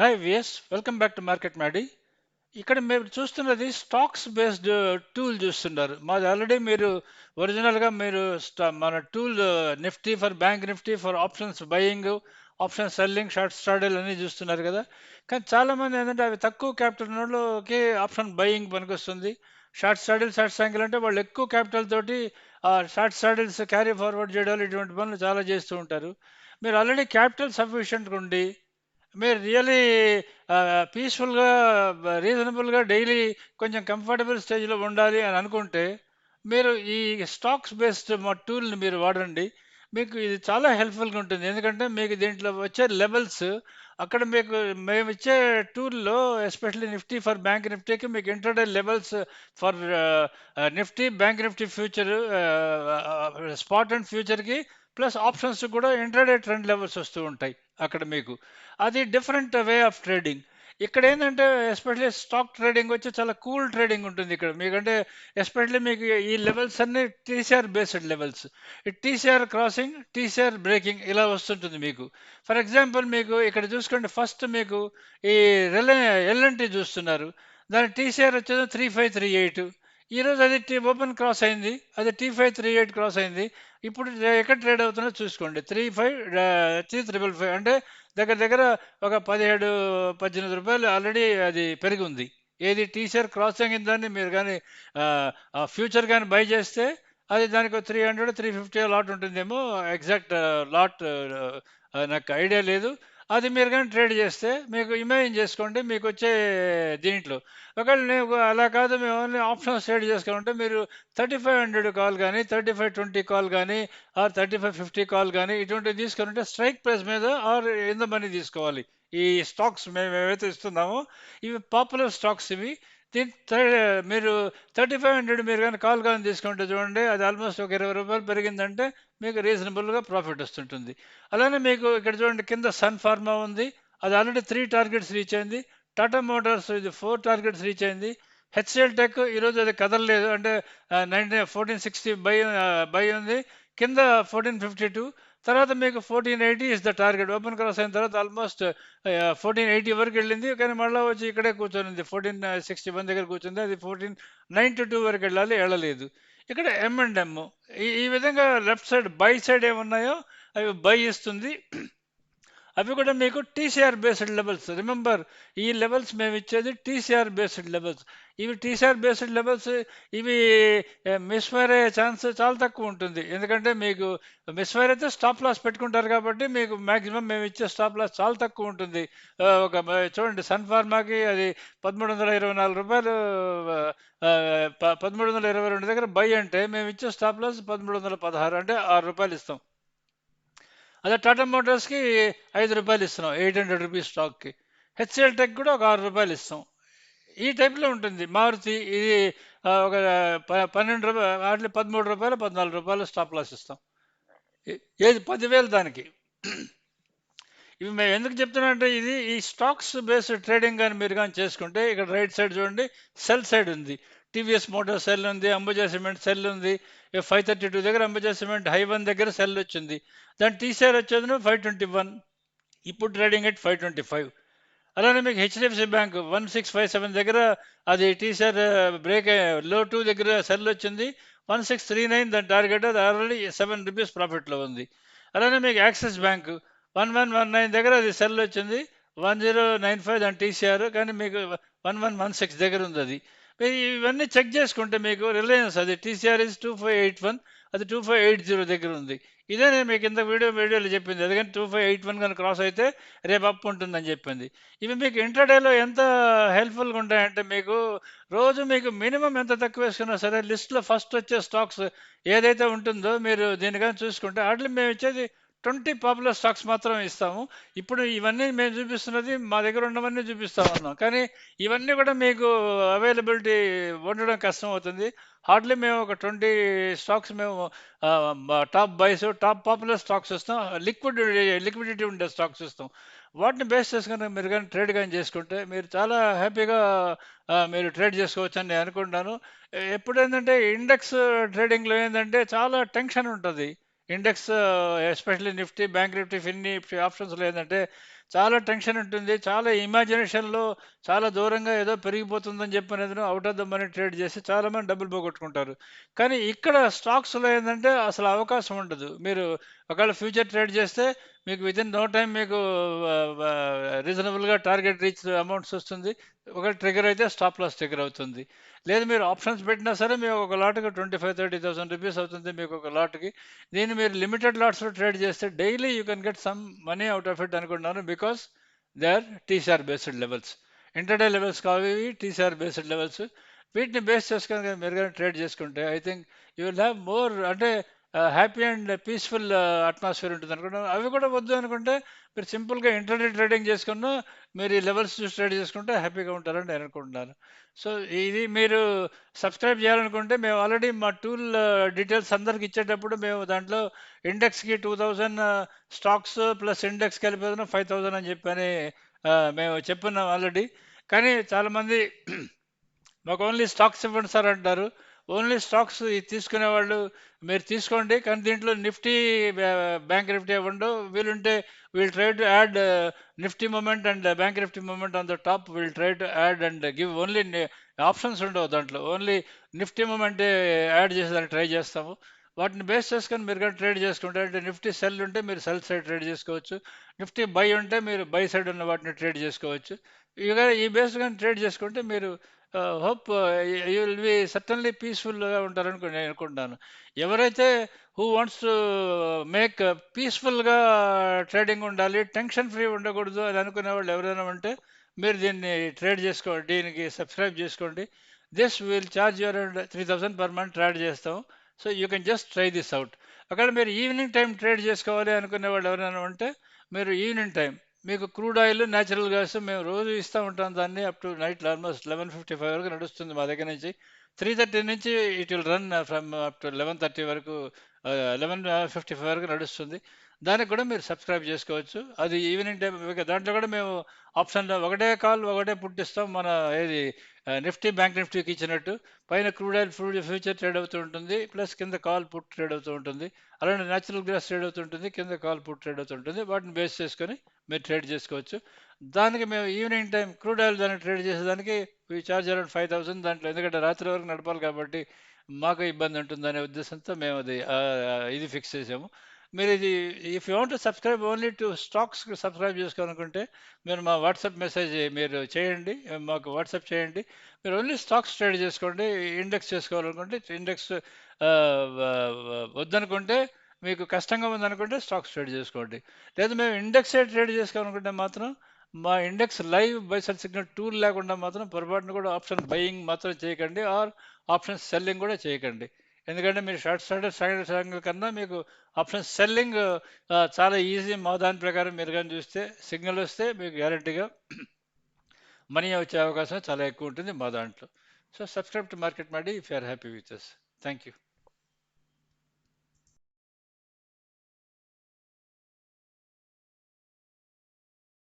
Hi VS welcome back to Market Maddy ఇక్కడ మీరు చూస్తున్నది స్టాక్స్ బేస్డ్ టూల్ చూస్తున్నారు. మాది ఆల్రెడీ మీరు ఒరిజినల్గా మీరు స్టా- మన tool Nifty for bank Nifty for options buying option selling short స్టాడీలు అన్నీ చూస్తున్నారు కదా. కానీ చాలామంది ఏంటంటే అవి తక్కువ క్యాపిటల్ ఉన్నోళ్ళకి ఆప్షన్ బయింగ్ పనికొస్తుంది. షార్ట్ స్టాడిల్ షార్ట్ సైకిల్ అంటే వాళ్ళు ఎక్కువ క్యాపిటల్ తోటి ఆ షార్ట్ స్టాడిల్స్ క్యారీ ఫార్వర్డ్ చేయడాలు ఇటువంటి పనులు చాలా చేస్తూ ఉంటారు. మీరు ఆల్రెడీ క్యాపిటల్ సఫిషియెంట్గా ఉండి మీరు రియలీ పీస్ఫుల్గా రీజనబుల్గా డైలీ కొంచెం కంఫర్టబుల్ స్టేజ్లో ఉండాలి అని అనుకుంటే మీరు ఈ స్టాక్స్ బేస్డ్ మా టూల్ని మీరు వాడండి. మీకు ఇది చాలా హెల్ప్ఫుల్గా ఉంటుంది. ఎందుకంటే మీకు దీంట్లో వచ్చే లెవెల్స్ అక్కడ మీకు మేము ఇచ్చే టూల్లో ఎస్పెషల్లీ నిఫ్టీ ఫర్ బ్యాంక్ నిఫ్టీకి మీకు intraday levels for Nifty bank Nifty future spot and ఫ్యూచర్కి plus options కూడా ఇంటర్డే ట్రెండ్ లెవెల్స్ వస్తూ ఉంటాయి అక్కడ మీకు. అది డిఫరెంట్ వే ఆఫ్ ట్రేడింగ్. ఇక్కడ ఏంటంటే ఎస్పెషలీ స్టాక్ ట్రేడింగ్ వచ్చి చాలా కూల్ ట్రేడింగ్ ఉంటుంది ఇక్కడ. మీకంటే ఎస్పెషలీ మీకు ఈ లెవెల్స్ అన్ని TCR based levels. TCR crossing TCR breaking ఇలా వస్తుంటుంది మీకు. ఫర్ ఎగ్జాంపుల్ మీకు ఇక్కడ చూసుకోండి ఫస్ట్ మీకు ఈ రిలయ ఎల్ఎన్టీ చూస్తున్నారు. దాని టీసీఆర్ వచ్చేది త్రీ ఫైవ్ త్రీ ఎయిట్. ఈరోజు అది టీ ఓపెన్ క్రాస్ అయింది. అది T five three eight cross అయింది. ఇప్పుడు ఎక్కడ ట్రేడ్ అవుతుందో చూసుకోండి. Three five three triple five అంటే దగ్గర దగ్గర ఒక పదిహేడు పద్దెనిమిది రూపాయలు ఆల్రెడీ అది పెరిగి ఉంది ఏది టీషర్ క్రాస్ అయిన దాన్ని మీరు కానీ ఫ్యూచర్ కానీ బై చేస్తే అది దానికి three hundred three fifty lot ఉంటుందేమో. ఎగ్జాక్ట్ లాట్ నాకు ఐడియా లేదు. అది మీరు కానీ ట్రేడ్ చేస్తే మీకు ఇమాజిన్ చేసుకోండి మీకు వచ్చే దీంట్లో. ఒకవేళ నేను అలా కాదు మేము ఓన్లీ ఆప్షన్స్ ట్రేడ్ చేసుకోవాలంటే మీరు థర్టీ ఫైవ్ హండ్రెడ్ కాల్ కానీ థర్టీ ఫైవ్ ట్వంటీ కాల్ కానీ or thirty five fifty call కానీ ఇటువంటివి తీసుకుంటే స్ట్రైక్ ప్రైస్ మీద ఆర్ ఎంత మనీ తీసుకోవాలి. ఈ స్టాక్స్ మేము ఏవైతే ఇస్తున్నామో ఇవి పాపులర్ స్టాక్స్ ఇవి. మీరు థర్టీ ఫైవ్ హండ్రెడ్ మీరు కానీ కాల్ కానీ తీసుకుంటే చూడండి అది ఆల్మోస్ట్ ఒక ఇరవై రూపాయలు పెరిగిందంటే మీకు రీజనబుల్గా ప్రాఫిట్ వస్తుంటుంది. అలానే మీకు ఇక్కడ చూడండి కింద సన్ ఫార్మా ఉంది అది ఆల్రెడీ త్రీ టార్గెట్స్ రీచ్ అయింది. టాటా మోటార్స్ ఇది ఫోర్ టార్గెట్స్ రీచ్ అయింది. హెచ్సిఎల్ టెక్ ఈరోజు అది కదలలేదు అంటే nineteen fourteen sixty buy buy ఉంది. కింద ఫోర్టీన్ ఫిఫ్టీ టూ తర్వాత మీకు fourteen eighty is the target open cross అయిన తర్వాత ఆల్మోస్ట్ ఫోర్టీన్ ఎయిటీ వరకు వెళ్ళింది. కానీ మళ్ళీ వచ్చి ఇక్కడే కూర్చొనింది ఫోర్టీన్ సిక్స్టీ వన్ దగ్గర కూర్చుంది. అది ఫోర్టీన్ నైంటీ టూ వరకు వెళ్ళాలి. వెళ్ళలేదు. ఇక్కడ ఎం అండ్ ఎమ్ ఈ ఈ విధంగా లెఫ్ట్ సైడ్ బై సైడ్ ఏమున్నాయో అవి బై ఇస్తుంది. అవి కూడా మీకు టీసీఆర్ బేస్డ్ లెవెల్స్ రిమెంబర్ ఈ లెవెల్స్ మేము ఇచ్చేది టీసీఆర్ బేస్డ్ లెవెల్స్ ఇవి టీసీఆర్ బేస్డ్ లెవెల్స్ ఇవి eh, మిస్ఫైర్ అయ్యే ఛాన్స్ చాలా తక్కువ ఉంటుంది. ఎందుకంటే మీకు మిస్ఫైర్ అయితే స్టాప్ లాస్ పెట్టుకుంటారు కాబట్టి మీకు మ్యాక్సిమం మేము ఇచ్చే స్టాప్ లాస్ చాలా తక్కువ ఉంటుంది. Eh, ఒక eh, చూడండి సన్ ఫార్మాకి అది పదమూడు వందల ఇరవై నాలుగు రూపాయలు ప- పదమూడు వందల ఇరవై రెండు దగ్గర బై అంటే మేము ఇచ్చే స్టాప్ లాస్ పదమూడు వందల పదహారు అంటే ఆరు రూపాయలు ఇస్తాం. అదే టాటా మోటార్స్కి ఐదు రూపాయలు ఇస్తున్నాం. ఎయిట్ హండ్రెడ్ రూపీస్ స్టాక్కి హెచ్సిఎల్ టెక్ కూడా ఒక ఆరు రూపాయలు ఇస్తాం. ఈ టైప్లో ఉంటుంది. మారుతి ఇది ఒక ప- పన్నెండు రూపాయలు వాటిలో పదమూడు రూపాయలు పద్నాలుగు రూపాయలు స్టాప్ లాస్ ఇస్తాం. ఏది పదివేలు దానికి. ఇవి మేము ఎందుకు చెప్తున్నానంటే ఇది ఈ స్టాక్స్ బేస్డ్ ట్రేడింగ్ కానీ మీరు కానీ చేసుకుంటే ఇక్కడ రైట్ సైడ్ చూడండి సెల్ సైడ్ ఉంది. టీవీఎస్ మోటార్ సెల్ ఉంది అంబుజా సిమెంట్ సెల్ ఉంది ఫైవ్ థర్టీ టూ దగ్గర అంబుజా సిమెంట్ హై వన్ దగ్గర సెల్ వచ్చింది. దాని టీసీఆర్ వచ్చేది ఫైవ్ ట్వంటీ వన్ ఇప్పుడు trading at five twenty five అలానే మీకు HDFC bank one six five seven దగ్గర అది టీసీఆర్ బ్రేక్లో టూ దగ్గర సెల్ వచ్చింది. వన్ సిక్స్ త్రీ నైన్ దాని టార్గెట్ అది ఆల్రెడీ సెవెన్ రూపీస్ ప్రాఫిట్లో ఉంది. అలానే మీకు Axis bank one one one nine దగ్గర అది సెల్ వచ్చింది. వన్ జీరో నైన్ ఫైవ్ దాని టీసీఆర్ కానీ మీకు వన్ వన్ వన్ సిక్స్ దగ్గర ఉంది అది. ఇవన్నీ చెక్ చేసుకుంటే మీకు రిలయన్స్ అది TCRs two five eight one అది టూ ఫైవ్ ఎయిట్ జీరో దగ్గర ఉంది. ఇదే నేను మీకు ఇంత వీడియో వీడియోలో చెప్పింది. ఎందుకంటే టూ ఫైవ్ ఎయిట్ వన్ కానీ క్రాస్ అయితే రేపు అప్ ఉంటుందని చెప్పింది. ఇవి మీకు ఇంటర్డేలో ఎంత హెల్ప్ఫుల్గా ఉంటాయంటే మీకు రోజు మీకు మినిమం ఎంత తక్కువ వేసుకున్నా సరే లిస్ట్లో ఫస్ట్ వచ్చే స్టాక్స్ ఏదైతే ఉంటుందో మీరు దీనికని చూసుకుంటే వాటిని మేము ఇచ్చేది ట్వంటీ పాపులర్ స్టాక్స్ మాత్రం ఇస్తాము. ఇప్పుడు ఇవన్నీ మేము చూపిస్తున్నది మా దగ్గర ఉన్నవన్నీ చూపిస్తా ఉన్నాం కానీ ఇవన్నీ కూడా మీకు అవైలబిలిటీ ఉండడం కష్టం అవుతుంది హార్డ్లీ మేము ఒక ట్వంటీ స్టాక్స్ మేము top buys top popular stocks ఇస్తాం. లిక్విడ్ లిక్విడిటీ ఉండే స్టాక్స్ ఇస్తాం. వాటిని బేస్ చేసుకుని మీరు కానీ ట్రేడ్ కానీ చేసుకుంటే మీరు చాలా హ్యాపీగా మీరు ట్రేడ్ చేసుకోవచ్చు అని నేను అనుకుంటున్నాను. ఎప్పుడు ఏంటంటే ఇండెక్స్ ట్రేడింగ్లో ఏంటంటే చాలా టెన్షన్ ఉంటుంది. Index especially Nifty bank Nifty ఫిన్ని options ఆప్షన్స్లో ఏంటంటే చాలా టెన్షన్ ఉంటుంది చాలా ఇమాజినేషన్లో చాలా దూరంగా ఏదో పెరిగిపోతుందని చెప్పినది out of the money trade చేసి చాలామంది డబ్బులు పోగొట్టుకుంటారు. కానీ ఇక్కడ స్టాక్స్లో ఏంటంటే అసలు అవకాశం ఉండదు. మీరు ఒకవేళ ఫ్యూచర్ ట్రేడ్ చేస్తే మీకు విత్ ఇన్ నో టైం మీకు రీజనబుల్గా టార్గెట్ రీచ్ అమౌంట్స్ వస్తుంది. ఒకవేళ ట్రిగర్ అయితే స్టాప్ లాస్ ట్రిగర్ అవుతుంది. లేదు మీరు ఆప్షన్స్ పెట్టినా సరే మీకు ఒక లాట్కి twenty five thirty thousand rupees అవుతుంది మీకు ఒక లాట్కి దీన్ని మీరు లిమిటెడ్ లాట్స్లో ట్రేడ్ చేస్తే daily you can get some money out of it అనుకుంటున్నాను because they are TCR based levels intraday levels కావు టీసీఆర్ బేస్డ్ లెవెల్స్ వీటిని బేస్ చేసుకొని మీరు కానీ ట్రేడ్ చేసుకుంటే I think you will have more అంటే హ్యాపీ అండ్ పీస్ఫుల్ అట్మాస్ఫియర్ ఉంటుంది అనుకుంటాను అవి కూడా వద్దు అనుకుంటే మీరు సింపుల్గా ఇంటర్డే ట్రేడింగ్ చేసుకున్నా మీరు ఈ లెవెల్స్ చూసి ట్రేడ్ చేసుకుంటే హ్యాపీగా ఉంటారని నేను అనుకుంటున్నాను. సో ఇది మీరు సబ్స్క్రైబ్ చేయాలనుకుంటే మేము ఆల్రెడీ మా టూల్ డీటెయిల్స్ అందరికి ఇచ్చేటప్పుడు మేము దాంట్లో ఇండెక్స్కి two thousand stocks plus index కలిపి ఫైవ్ థౌజండ్ అని చెప్పని మేము చెప్పున్నాం ఆల్రెడీ కానీ చాలామంది మాకు ఓన్లీ స్టాక్స్ ఇవ్వండి సార్ అంటారు. ఓన్లీ స్టాక్స్ తీసుకునే వాళ్ళు మీరు తీసుకోండి కానీ దీంట్లో నిఫ్టీ బ్యాంక్ నిఫ్టీ ఇవ్వండు వీలుంటే we'll try to add Nifty moment and bank Nifty moment on the top we'll try to add and give only options ఉండవు దాంట్లో. ఓన్లీ నిఫ్టీ మూమెంట్ యాడ్ చేసేదానికి ట్రై చేస్తాము. వాటిని బేస్ చేసుకొని మీరు కానీ ట్రేడ్ చేసుకుంటే అంటే నిఫ్టీ సెల్ ఉంటే మీరు సెల్ సైడ్ ట్రేడ్ చేసుకోవచ్చు. నిఫ్టీ బై ఉంటే మీరు బై సైడ్ ఉన్న వాటిని ట్రేడ్ చేసుకోవచ్చు. ఇక ఈ బేస్ కానీ ట్రేడ్ చేసుకుంటే మీరు hope you will be certainly పీస్ఫుల్గా ఉంటారని నేను అనుకుంటున్నాను ఎవరైతే హూ వాంట్స్ టు మేక్ పీస్ఫుల్గా ట్రేడింగ్ ఉండాలి టెన్షన్ ఫ్రీ ఉండకూడదు అని అనుకునే వాళ్ళు ఎవరైనా ఉంటే మీరు దీన్ని ట్రేడ్ చేసుకోండి దీనికి సబ్స్క్రైబ్ చేసుకోండి. This will charge your three thousand per month trade చేస్తాం. So you can just try this out. అక్కడ మీరు ఈవినింగ్ టైం ట్రేడ్ చేసుకోవాలి అనుకునే వాళ్ళు ఎవరైనా ఉంటే మీరు ఈవినింగ్ టైం మీకు క్రూడ్ ఆయిల్ న్యాచురల్ గ్యాస్ మేము రోజు ఇస్తూ ఉంటాం దాన్ని up to night almost eleven fifty five వరకు నడుస్తుంది మా దగ్గర నుంచి. త్రీ థర్టీ నుంచి it will run from up to eleven thirty వరకు లెవెన్ ఫిఫ్టీ ఫైవ్ వరకు నడుస్తుంది. దానికి కూడా మీరు సబ్స్క్రైబ్ చేసుకోవచ్చు. అది ఈవినింగ్ టైం దాంట్లో కూడా మేము ఆప్షన్లో ఒకటే కాల్ ఒకటే పుట్టిస్తాం. మన ఏది నిఫ్టీ బ్యాంక్ నిఫ్టీకి ఇచ్చినట్టు. పైన crude oil crude future trade అవుతూ ఉంటుంది. ప్లస్ కింద కాల్ పుట్ ట్రేడ్ అవుతూ ఉంటుంది. అలానే న్యాచురల్ గ్యాస్ ట్రేడ్ అవుతుంటుంది కింద కాల్ పుట్ ట్రేడ్ అవుతుంటుంది వాటిని బేస్ చేసుకొని మీరు ట్రేడ్ చేసుకోవచ్చు. దానికి మేము ఈవినింగ్ టైం క్రూడ్ ఆయిల్ దాన్ని ట్రేడ్ చేసేదానికి ఈ చార్జ్ అరౌండ్ ఫైవ్ థౌసండ్ దాంట్లో. ఎందుకంటే రాత్రి వరకు నడపాలి కాబట్టి మాకు ఇబ్బంది ఉంటుందనే ఉద్దేశంతో మేము అది ఇది ఫిక్స్ చేసాము. మీరు ఇది if you want subscribe only to stocks subscribe చేసుకోవాలనుకుంటే మీరు మా వాట్సాప్ మెసేజ్ మీరు చేయండి మాకు వాట్సాప్ చేయండి. మీరు ఓన్లీ స్టాక్స్ ట్రేడ్ చేసుకోండి ఇండెక్స్ చేసుకోవాలనుకుంటే ఇండెక్స్ వద్దనుకుంటే మీకు కష్టంగా ఉందనుకుంటే స్టాక్స్ ట్రేడ్ చేసుకోండి. లేదు మేము ఇండెక్స్ ట్రేడ్ చేసుకోవాలనుకుంటే మాత్రం మా index live buy sell signal tool లేకుండా మాత్రం పొరపాటున కూడా ఆప్షన్ బయింగ్ మాత్రం చేయకండి ఆర్ ఆప్షన్ సెల్లింగ్ కూడా చేయకండి. ఎందుకంటే మీరు షార్ట్ స్టార్టర్ సైడ్ సంగల్ కన్నా మీకు ఆప్షన్ సెల్లింగ్ చాలా ఈజీ. మా దాని ప్రకారం మీరు కానీ చూస్తే సిగ్నల్ వస్తే మీకు గ్యారంటీగా మనీ వచ్చే అవకాశం చాలా ఎక్కువ ఉంటుంది మా దాంట్లో. So subscribe to Market Maddy if are happy with us thank you